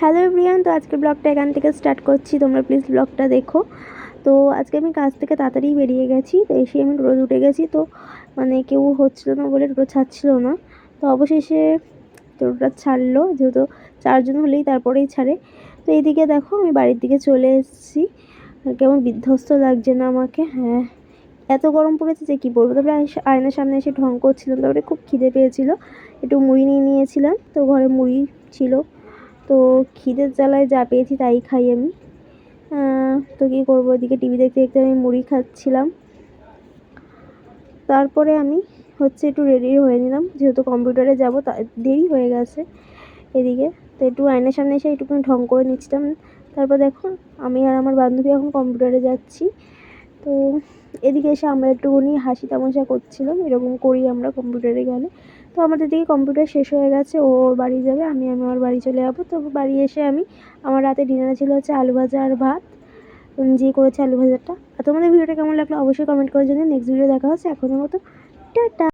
Hello everyone তো আজকে ব্লগটা এখান থেকে স্টার্ট করছি। তোমরা প্লিজ ব্লগটা দেখো। তো আজকে আমি কাজ থেকে তাড়াতাড়ি বেরিয়ে গেছি, তো এসে আমি রোদ উঠে গেছি, তো মানে কেউ হচ্ছিল না বলে টোটো ছাড়ছিল না। তো অবশেষে টোটোটা ছাড়লো, যেহেতু চারজন হলেই তারপরেই ছাড়ে। তো এইদিকে দেখো, আমি বাড়ির দিকে চলে এসেছি। কেমন বিধ্বস্ত লাগছে না আমাকে হ্যাঁ। এত গরম পড়েছে যে কী বলব? তারপরে আয়নার সামনে এসে ঢং করছিলাম তারপরে খুব খিদে পেয়েছিল। একটু মুড়ি নিয়ে নিয়েছিলাম, তো ঘরে মুড়ি ছিল। তো খিদের জ্বালায় যা পেয়েছি তাই খাই আমি। তো কী করব এদিকে টিভি দেখতে দেখতে আমি মুড়ি খাচ্ছিলাম। তারপরে আমি হচ্ছে একটু রেডি হয়ে নিলাম। যেহেতু কম্পিউটারে যাব, তা দেরি হয়ে গেছে এদিকে। তো একটু আয়নার সামনে এসে একটুখানি ঢং করে নিচ্ছিলাম। তারপর দেখো, আমি আর আমার বান্ধবী এখন কম্পিউটারে যাচ্ছি। তো এদিকে এসে আমরা একটুখানি হাসি তামাশা করছিলাম, এরকম করি আমরা কম্পিউটারে গেলে। তো আমাদের দিকে কম্পিউটার শেষ হয়ে গেছে, ও ওর বাড়ি যাবে, আমি আমি আমার বাড়ি চলে যাব। তো বাড়ি এসে আমি আমার রাতে ডিনারে ছিল হচ্ছে আলু ভাজা আর ভাত যে করেছে আলু ভাজাটা। আর তোমাদের ভিডিওটা কেমন লাগল অবশ্যই কমেন্ট করে জানিয়ে নেক্সট ভিডিও দেখা হচ্ছে, এখনের মতো। টাটা!